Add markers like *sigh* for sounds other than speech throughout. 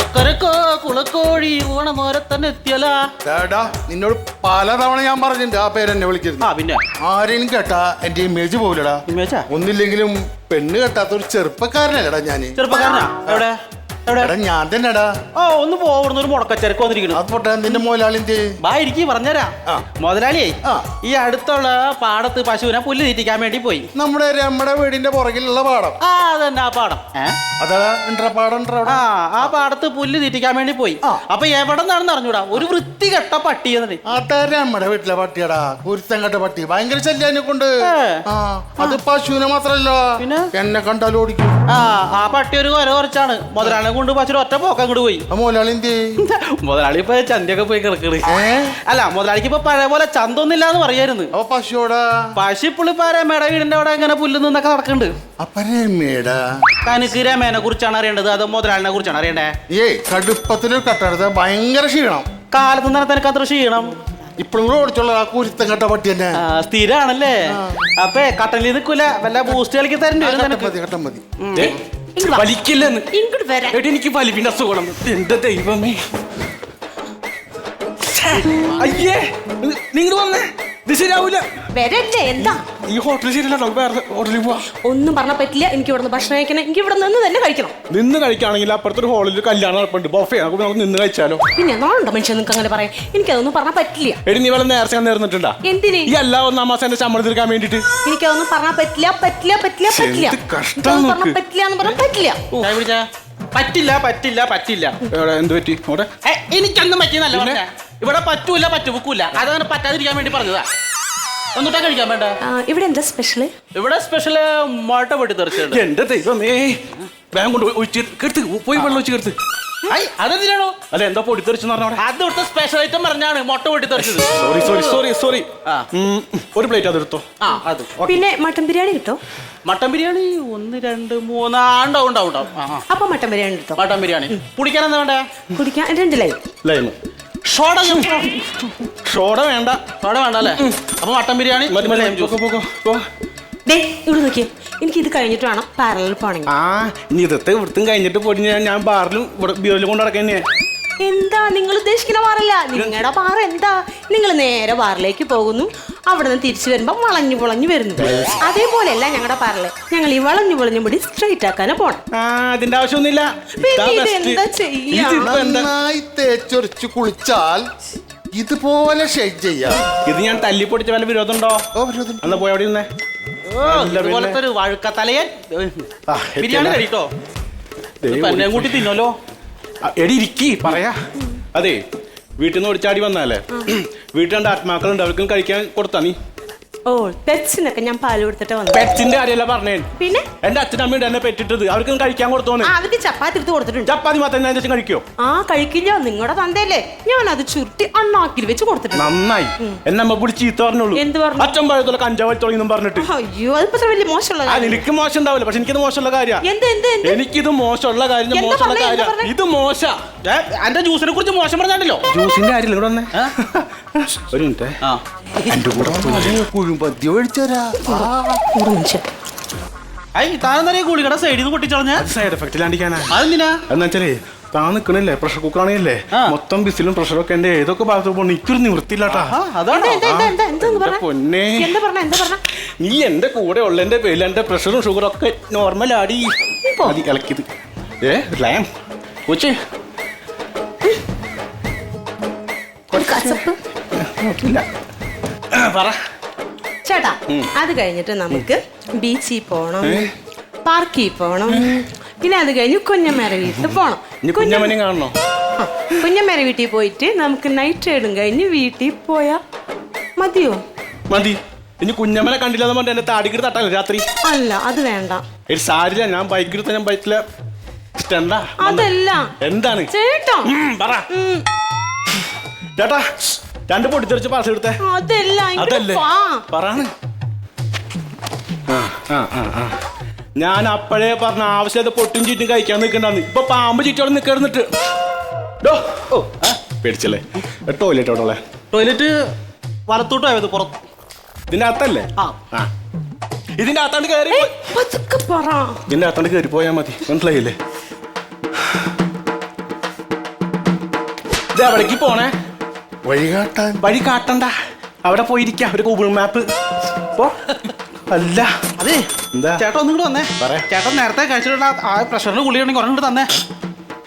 കൊക്കരക്കോ കുളക്കോഴി ഊണമോരത്തന്നെ എത്തിയല ഡാ നിന്നോട് പലതവണ ഞാൻ പറഞ്ഞിട്ടുണ്ട് ആ പേരെന്നെ വിളിക്കരുത്. ആ പിന്നെ? ആരെയും കേട്ടാ എന്റെ ഇമേജ് പോലടാ ഇമേജാ? ഒന്നില്ലെങ്കിലും പെണ്ണ് കെട്ടാത്ത ഒരു ചെറുപ്പക്കാരനല്ലടാ ഞാൻ ചെറുപ്പക്കാരനാ? എവിടെ? എവിടെ? ഞാൻ തന്നെടാ. ഓ ഒന്ന് പോവിടുന്ന ഒരു മുടക്കച്ചരക്ക് വന്നിരിക്കുന്നു. അത് പോട്ടെ നിന്റെ മോലാളിന്റെ ബാ ഇരിക്കി പറഞ്ഞുതരാ. ആ. മുതലാളിയേ ആ. ഈ അടുത്തുള്ള പാടത്ത് പശുവിനെ പുല്ല് തീറ്റിക്കാൻ വേണ്ടി പോയി. നമ്മുടെ നമ്മുടെ വീടിന്റെ പുറകിലുള്ള പാടം. ആ അതന്നെ ആ പാടം. ഏ? അതാ പാടം അവിടെ. ആ ആ പാടത്ത് പുല്ല് തീറ്റിക്കാൻ വേണ്ടി പോയി. ആ. അപ്പൊ എവിടെ നിന്നാണെന്ന് അറിഞ്ഞൂടാ? ഒരു വൃത്തികെട്ട പട്ടി എന്നിട്ട്. അതാ നമ്മുടെ വീട്ടിലെ പട്ടിയടാ കുരുത്തം കെട്ട പട്ടി. ഭയങ്കര ശല്യാനെ കൊണ്ട് ഏ. ആ അത് പശുവിനെ മാത്രല്ല. പിന്നെ? എന്നെ കണ്ടാലും ഓടിക്കും. ആ ആ പട്ടി ഒരു കൊല കുറച്ചാണ്. മുതലാളിനെ കൊണ്ട് പശുവിന് ഒറ്റ പോക്കം അങ്ങോട്ട് പോയി. മുതലാളി എന്ത് *laughs* മുതലാളി ഇപ്പൊ ചന്തയൊക്കെ പോയി കിടക്കണ്. അല്ല മുതലാളിക്ക് ഇപ്പൊ പഴയ പോലെ ചന്തൊന്നില്ല എന്ന് പറയായിരുന്നു. അപ്പൊ പശുവോടാ? പശുപ്പുള്ളിപ്പാര മേട വീടിന്റെ അവിടെ ഇങ്ങനെ പുല്ല് നിന്നൊക്കെ നടക്കുന്നുണ്ട് അപ്പൊ രമേടാ തനിക്ക് രമേനെ കുറിച്ചാണ് അറിയേണ്ടത് അതോ മുതലാളിനെ കുറിച്ചാണ് അറിയണ്ടേ? കട്ടെടുത്ത ഭയങ്കര ക്ഷീണം. കാലത്ത് തന്നെ തനിക്ക് അത്ര ക്ഷീണം. ഇപ്പോഴും കൂടെ ഓടിച്ചോളൂ ആ കുരുത്തം കെട്ട പട്ടി തന്നെ. സ്ഥിരാണല്ലേ? അപ്പൊ കട്ടലിൽ നിൽക്കൂല വല്ല ബൂസ്റ്റ് കളിക്ക് തരണ്ടി വരും കട്ടം മതി കട്ടം മതി. ദേ, വലിക്കില്ലെന്ന്. ഇങ്ങോട്ട് വരാൻ എടി എനിക്ക് വലിപ്പിന്റെ അസുഖം എന്റെ ദൈവമേ. അയ്യേ നിങ്ങൾ വന്നേ. ഇത് ശരിയാവൂല. വരല്ലേ എന്താ? ഈ ഹോട്ടൽ ശരിയല്ല നമുക്ക് വേറെ ഹോട്ടലിൽ പോവാ. ഒന്നും പറഞ്ഞ പറ്റില്ല എനിക്ക് ഇവിടുന്ന് ഭക്ഷണം കഴിക്കണം. എനിക്ക് ഇവിടെ നിന്ന് തന്നെ കഴിക്കണം. നിന്ന് കഴിക്കുകയാണെങ്കിൽ അപ്പുറത്തൊരു ഹോളിൽ കല്യാണം നടപ്പുണ്ട്. ബൊഫേ നമുക്ക് നമുക്ക് നിന്ന് കഴിച്ചാലോ? പിന്നെ നാളുണ്ടോ മനുഷ്യൻ നിങ്ങൾക്ക് അങ്ങനെ പറയാം എനിക്കതൊന്നും പറഞ്ഞാൽ പറ്റില്ല. എടി നീ വല്ല നേർച്ച നേർന്നിട്ടുണ്ടാ? എന്തിന്? ഈ എല്ലാ ഒന്നാം മാസം എന്റെ ശമ്പളം തീർക്കാൻ വേണ്ടിട്ട് എനിക്കതൊന്നും പറഞ്ഞാൽ പറ്റില്ല പറ്റില്ല പറ്റില്ല പറ്റില്ല. എന്ത് കഷ്ടാ എനിക്കതൊന്നും നോക്ക്. പറഞ്ഞാൽ പറ്റില്ല എന്ന് പറഞ്ഞാൽ പറ്റില്ല? പറ്റില്ല പറ്റില്ല പറ്റില്ല. എവിടെ എന്ത് പറ്റി? അവിടെ? ഏ, എനിക്കൊന്നും പറ്റിയെന്നല്ല പറഞ്ഞേ ഇവിടെ പറ്റൂല പറ്റുബുക്കൂല അതങ്ങനെ പറ്റാതിരിക്കാൻ വേണ്ടി പറഞ്ഞതാ. ഒന്നിട്ടാ കഴിക്കാൻ വേണ്ട. ആ, ഇവിടെ എന്താ സ്പെഷ്യൽ ഇവിടെ സ്പെഷ്യൽ മുട്ട പൊട്ടി തെറിച്ചുണ്ട് എന്റെ ദൈവമേ. വേഗം കൊണ്ട് ഒഴിച്ച് കെടുത്ത്. പോയി വെള്ളം ഒഴിച്ച് കെടുത്ത്. അതെന്തിനാണോ? അല്ല എന്താ പറഞ്ഞ അവിടെ? അത് ഇവിടുത്തെ സ്പെഷ്യൽ ഐറ്റം പറഞ്ഞാണ് മുട്ട പൊട്ടി തെറിച്ചത്. സോറി സോറി സോറി സോറി ആ. ഒരു പ്ലേറ്റ് അതെടുത്തോ ആ അത്. പിന്നെ മട്ടൻ ബിരിയാണി കിട്ടോ? മട്ടൻ ബിരിയാണി ഒന്ന് രണ്ട് മൂന്ന് ആ, ഉണ്ടാവും ഉണ്ടാവും ഉണ്ടാവും. ആ, ആ. അപ്പൊ മട്ടൻ ബിരിയാണി കിട്ടോ മട്ടൻ ബിരിയാണി. കുടിക്കാൻ എന്താ വേണ്ടേ? കുടിക്കാൻ രണ്ട് ലൈൻ. ലൈമ് ഷോട ഷോട വേണ്ട. ഷോട വേണ്ട അല്ലേ അപ്പൊ മട്ടൻ ബിരിയാണി. ഡേ ഇവിടെ നോക്കിയേ. എനിക്ക് ഇത് കഴിഞ്ഞിട്ട് വേണം പാരലിൽ പോണെങ്കിൽ ആ ഇനി ഇതത്തെ ഇവിടുത്തും കഴിഞ്ഞിട്ട് പോയി ഞാൻ ഞാൻ ബാറിലും ഇവിടെ ബിയറിലും കൊണ്ട് നടക്കുന്നേ. എന്താ? നിങ്ങൾ ഉദ്ദേശിക്കുന്ന വാറല്ല നിങ്ങളുടെ പാറ എന്താ? നിങ്ങൾ നേരെ വാറിലേക്ക് പോകുന്നു. അവിടെ നിന്ന് തിരിച്ചു വരുമ്പോൾ വളഞ്ഞു പൊളഞ്ഞു വരുന്നു. അതേപോലെയല്ല ഞങ്ങളുടെ പാറൽ ഞങ്ങൾ ഈ വളഞ്ഞു പൊളഞ്ഞു മുടി സ്ട്രൈറ്റ് ആക്കാനാ പോണം. ആ അതിന്റെ ആവശ്യമൊന്നുമില്ല. പിന്നെ എന്താ? ചെയ്യാ? കുളിച്ചാൽ ഇതുപോലെ ഷെയ്ഡ് ചെയ്യാം. ഇത് ഞാൻ തല്ലി പൊടിച്ച വല്ല വിരോധം ഉണ്ടോ ഓ, വിരോധം. എന്നാ പോയി അവിടെ ഇരുന്നേ. അല്ല ഇതുപോലത്തെ ഒരു വഴുക്കത്തലയൻ. ബിരിയാണി കഴിക്കോ? കൂട്ടി തിന്നല്ലോ ആ, എടി ഇരിക്കി പറയാ. അതെ വീട്ടിൽ നിന്ന് ഓടിച്ചാടി വന്നാലേ. വീട്ടിൽ രണ്ട് ആത്മാക്കളുണ്ട് അവർക്കും കഴിക്കാൻ കൊടുത്താ നീ. ഓ പെറ്റ്സിനൊക്കെ ഞാൻ പാൽ കൊടുത്തിട്ട് വന്നു. പെറ്റിന്റെ കാര്യമല്ല പറഞ്ഞേ. പിന്നെ? എന്റെ അച്ഛനും അമ്മയും എന്നെ പെറ്റിട്ടത്. അവർക്ക് കഴിക്കാൻ കൊടുത്തോന്ന്. ആ, അവർക്ക് ചപ്പാത്തി എടുത്ത് കൊടുത്തിട്ടുണ്ട്. ചപ്പാത്തി മാത്രം ഞാൻ ചേച്ചി കഴിക്കോ? ആ കഴിക്കില്ല. നിങ്ങളുടെ തന്തയല്ലേ. ഞാൻ അത് ചുരുട്ടി അണ്ണാക്കിൽ വെച്ച് കൊടുത്തിട്ടുണ്ട്. നന്നായി. എന്നെ അമ്മ പിടിച്ച് ചീത്ത പറഞ്ഞോളൂ. എന്ത് പറഞ്ഞു? അച്ഛൻ പഴയതുള്ള കഞ്ചാവ് തുടങ്ങി പറഞ്ഞിട്ട്. അയ്യോ അതിപ്പോ അത്ര വലിയ മോശമുള്ള ആ നിനക്ക് മോശം ഉണ്ടാവില്ല. പക്ഷെ എനിക്കിത് മോശമുള്ള കാര്യമാണ് എന്ത് എന്ത് എന്ത്? എനിക്കിത് മോശമുള്ള കാര്യം എന്താ മോശമുള്ള പറഞ്ഞേ, എന്താ കാര്യം. പറഞ്ഞേ? ഇത് മോശ. എന്റെ ജ്യൂസിനെ കുറിച്ച് മോശം പറഞ്ഞാണ്ടല്ലോ? ജ്യൂസിന്റെ കാര്യമില്ല ഇവിടെ വന്നേ. ഒരു മിനിറ്റ്. ആ. എന്റെ കൂടെ കുഴുമ്പത്തി ഒഴിച്ചരാ ഒരു നിമിഷം. താനെന്താ ഗുളികടെ സൈഡിൽ നിന്ന് പൊട്ടിച്ചളഞ്ഞ? Side effect ഇല്ലാണ്ടിരിക്കാനാ. അതെന്തിനാ? എന്ന് വെച്ചാലേ താൻ നിക്കണില്ലേ? പ്രഷർ കുക്കറാണില്ലേ. മൊത്തം ബിസിലും പ്രഷറും ഒക്കെ എന്റെ ഏതൊക്കെ ഭാഗത്ത് പോകണം എനിക്കൊരു നിവൃത്തിയില്ലാട്ടാ. എന്താ എന്താ എന്താ എന്താ എന്താ പൊന്നെ നീ എന്റെ കൂടെ ഉള്ളതിന്റെ പേരിൽ എന്റെ പ്രഷറും ഷുഗറും ഒക്കെ നോർമൽ ആടി. മതി ഇളക്കിയത്. ഏ ലാം കൊച്ചേ. പറ. ചേട്ടാ അത് കഴിഞ്ഞിട്ട് നമുക്ക് ബീച്ചിൽ പോണം? പാർക്കിൽ പോണം പിന്നെ അത് കഴിഞ്ഞ് കുഞ്ഞമ്മേരെ വീട്ടിൽ പോണം. കുഞ്ഞമ്മനെ കാണണോ? കുഞ്ഞമ്മേരെ വീട്ടിൽ പോയിട്ട് നമുക്ക് നൈറ്റ് റൈഡും കഴിഞ്ഞ് വീട്ടിൽ പോയാ മതിയോ? മതി. ഇനി കുഞ്ഞമ്മനെ കണ്ടില്ലെന്ന് പറഞ്ഞിട്ട് എന്റെ താടിക്കിട്ട് തട്ടാലോ രാത്രി? അല്ല അത് വേണ്ട. ഒരു സാരില്ല ഞാൻ ബൈക്ക് എടുത്ത ഞാൻ ബൈക്കിൽ എന്താ അതല്ല. എന്താണ്? ചേട്ടാ. പറ. ചേട്ടാ രണ്ട് പൊട്ടിത്തെറിച്ച് പാസ് എടുത്തേ. അതല്ല അതല്ലേ. പറയാണ്. ആ, ആ, ആ, ആ. ഞാൻ അപ്പോഴേ പറഞ്ഞ ആവശ്യത്തെ പൊട്ടും ചീറ്റും കഴിക്കാൻ നിൽക്കണ്ടെന്ന്. ഇപ്പൊ പാമ്പ് ചീറ്റോടെ ഓ പേടിച്ചല്ലേ? ടോയ്ലറ്റ് അവിടെ ടോയ്ലറ്റ് വലത്തോട്ട് പോയത് പുറത്ത്. ഇതിന്റെ അകത്തല്ലേ? ഇതിന്റെ അകത്താണ്ട് കയറി പറ. ഇതിന്റെ അകത്താണ്ട് കയറി പോയാൽ മതി. മനസ്സിലായില്ലേ? ഇത് എവിടേക്ക് പോണേ. വഴികാട്ടാൻ. വഴി കാട്ടണ്ട അവിടെ പോയിരിക്കാം ഒരു ഗൂഗിൾ മാപ്പ് പോ. അല്ല. അതെ. എന്താ? ചേട്ടൻ ഒന്നും കൂടെ വന്നേ. പറ. ചേട്ടൻ നേരത്തെ കഴിച്ചിട്ടുള്ള ആ പ്രഷറിന് ഗുളിക ഉണ്ടെങ്കിൽ കൂടെ തന്നെ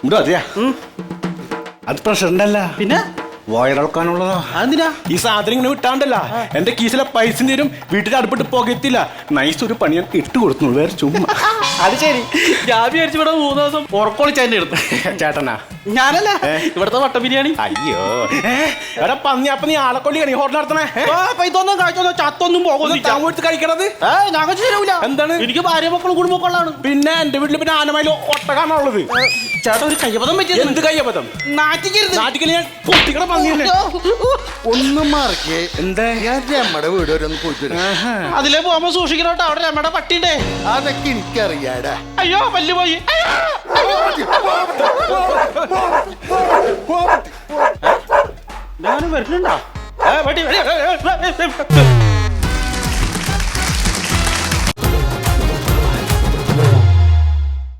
ഇവിടെ അതെയാ അത് പ്രഷറിന്റെ അല്ല പിന്നെ വയറിളക്കാനുള്ളതാ അതെന്തിനാ? ഈ സാധനം ഇങ്ങനെ വിട്ടാണ്ടല്ല. എന്റെ കീസിലെ പൈസ തരും വീട്ടിൽ അടുപ്പിട്ട് പോകത്തില്ല നൈസ് ഒരു പണി ഞാൻ ഇട്ട് കൊടുത്തു. വേറെ ചുമ്മാ. *laughs* അത് ശരി. ഗാബി വിചാരിച്ചു ഇവിടെ മൂന്ന് ദിവസം ഉറക്കൊളിച്ചതിന്റെ എടുത്തു ചേട്ടനാ? ഞാനല്ല. ഇവിടത്തെ വട്ട ബിരിയാണി. അയ്യോ. ഇവിടെ എടാ പന്നി അപ്പൊ നീ ആളെക്കൊള്ളിയാണ് കണി ഹോട്ടൽ നടത്തണേ അപ്പൊ ഇതൊന്നും കഴിച്ചോ ചത്തൊന്നും പോകുന്നു കൊടുത്ത് കഴിക്കണത്? ഞാൻ തരൂല എന്താണ്? എനിക്ക് ഭാര്യ മക്കളും കുടുംബക്കൊള്ളാണ് പിന്നെ എന്റെ വീട്ടിൽ പിന്നെ ആനമയിൽ ഒട്ടകാണുള്ളത്. ചേട്ടൻ ഒരു എന്ത് പറ്റിയത്. കയ്യബദ്ധം? നാറ്റിക്കരുത്. നാട്ടിക്കൽ ഞാൻ പൊട്ടിക്കണ പന്നി തന്നെ ഒന്നും മാറിക്കേ എന്താ? ഞാൻ രമ്മയുടെ വീട് വരെ ഒന്ന് പോയിട്ട് വരാം. അതിലേ പോകുമ്പോ സൂക്ഷിക്കണോട്ടോ? അവിടെ നമ്മുടെ പട്ടിണ്ടേ അതൊക്കെ എനിക്കറിയാടാ. അയ്യോ പല്ല് പോയി ഞാനും വരുന്നുണ്ടോ? ഏ, പട്ടി, വെടി, ഏ.